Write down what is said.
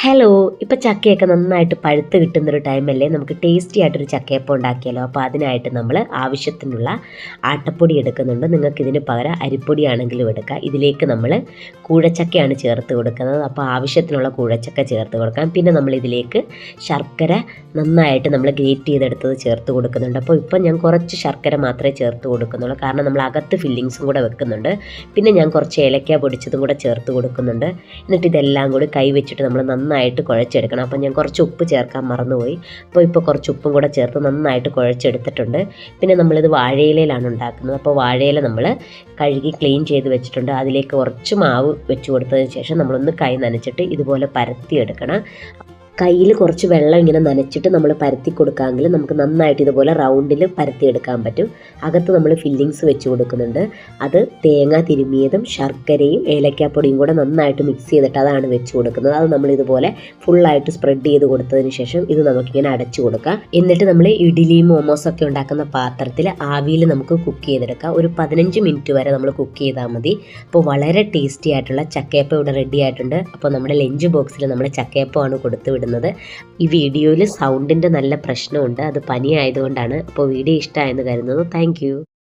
Hello ഇപ്പോൾ ചക്കയൊക്കെ നന്നായിട്ട് പഴുത്ത് കിട്ടുന്നൊരു ടൈമല്ലേ നമുക്ക് ടേസ്റ്റി ആയിട്ടൊരു ചക്കയപ്പം ഉണ്ടാക്കിയാലോ? അപ്പോൾ അതിനായിട്ട് നമ്മൾ ആവശ്യത്തിനുള്ള ആട്ടപ്പൊടി എടുക്കുന്നുണ്ട്. നിങ്ങൾക്ക് ഇതിന് പകരം അരിപ്പൊടിയാണെങ്കിലും എടുക്കാം. ഇതിലേക്ക് നമ്മൾ കൂഴച്ചക്കയാണ് ചേർത്ത് കൊടുക്കുന്നത്. അപ്പോൾ ആവശ്യത്തിനുള്ള കൂഴച്ചക്ക ചേർത്ത് കൊടുക്കാം. പിന്നെ നമ്മൾ ഇതിലേക്ക് ശർക്കര നന്നായിട്ട് നമ്മൾ ഗ്രേറ്റ് ചെയ്തെടുത്തത് ചേർത്ത് കൊടുക്കുന്നുണ്ട്. അപ്പോൾ ഇപ്പം ഞാൻ കുറച്ച് ശർക്കര മാത്രമേ ചേർത്ത് കൊടുക്കുന്നുള്ളൂ. കാരണം നമ്മൾ അകത്ത് ഫില്ലിങ്സും കൂടെ വെക്കുന്നുണ്ട്. പിന്നെ ഞാൻ കുറച്ച് ഏലക്ക പൊടിച്ചതും കൂടെ ചേർത്ത് കൊടുക്കുന്നുണ്ട്. എന്നിട്ട് ഇതെല്ലാം കൂടി കൈ വെച്ചിട്ട് നമ്മൾ നന്നായിട്ട് കുഴച്ചെടുക്കണം. അപ്പോൾ ഞാൻ കുറച്ച് ഉപ്പ് ചേർക്കാൻ മറന്നുപോയി. അപ്പോൾ ഇപ്പോൾ കുറച്ച് ഉപ്പും കൂടെ ചേർത്ത് നന്നായിട്ട് കുഴച്ചെടുത്തിട്ടുണ്ട്. പിന്നെ നമ്മളിത് വാഴയിലയിലാണ് ഉണ്ടാക്കുന്നത്. അപ്പോൾ വാഴയില നമ്മൾ കഴുകി ക്ലീൻ ചെയ്ത് വെച്ചിട്ടുണ്ട്. അതിലേക്ക് കുറച്ച് മാവ് വെച്ച് കൊടുത്തതിന് ശേഷം നമ്മളൊന്ന് കൈ നനച്ചിട്ട് ഇതുപോലെ പരത്തിയെടുക്കണം കയ്യിൽ കുറച്ച് വെള്ളം ഇങ്ങനെ നനച്ചിട്ട് നമ്മൾ പരത്തി കൊടുക്കാമെങ്കിൽ നമുക്ക് നന്നായിട്ട് ഇതുപോലെ റൗണ്ടിൽ പരത്തിയെടുക്കാൻ പറ്റും. അകത്ത് നമ്മൾ ഫില്ലിങ്സ് വെച്ച് കൊടുക്കുന്നുണ്ട്. അത് തേങ്ങ തിരുമിയതും ശർക്കരയും ഏലക്കാപ്പൊടിയും കൂടെ നന്നായിട്ട് മിക്സ് ചെയ്തിട്ട് അതാണ് വെച്ച് കൊടുക്കുന്നത്. അത് നമ്മൾ ഇതുപോലെ ഫുള്ളായിട്ട് സ്പ്രെഡ് ചെയ്ത് കൊടുത്തതിന് ശേഷം ഇത് നമുക്കിങ്ങനെ അടച്ചു കൊടുക്കാം. എന്നിട്ട് നമ്മൾ ഇഡ്ഡലി മോമോസ് ഒക്കെ ഉണ്ടാക്കുന്ന പാത്രത്തിൽ ആവിയിൽ നമുക്ക് കുക്ക് ചെയ്തെടുക്കാം. ഒരു പതിനഞ്ച് മിനിറ്റ് വരെ നമ്മൾ കുക്ക് ചെയ്താൽ മതി. അപ്പോൾ വളരെ ടേസ്റ്റി ആയിട്ടുള്ള ചക്കയപ്പം ഇവിടെ റെഡി ആയിട്ടുണ്ട്. അപ്പോൾ നമ്മുടെ ലഞ്ച് ബോക്സിൽ നമ്മൾ ചക്കയപ്പമാണ് കൊടുത്തു വിടുന്നത്. ഈ വീഡിയോയിൽ സൗണ്ടിന്റെ നല്ല പ്രശ്നമുണ്ട്. അത് പനി ആയതുകൊണ്ടാണ് അപ്പോൾ വീഡിയോ ഇഷ്ടമായെന്ന് കരുതുന്നു താങ്ക്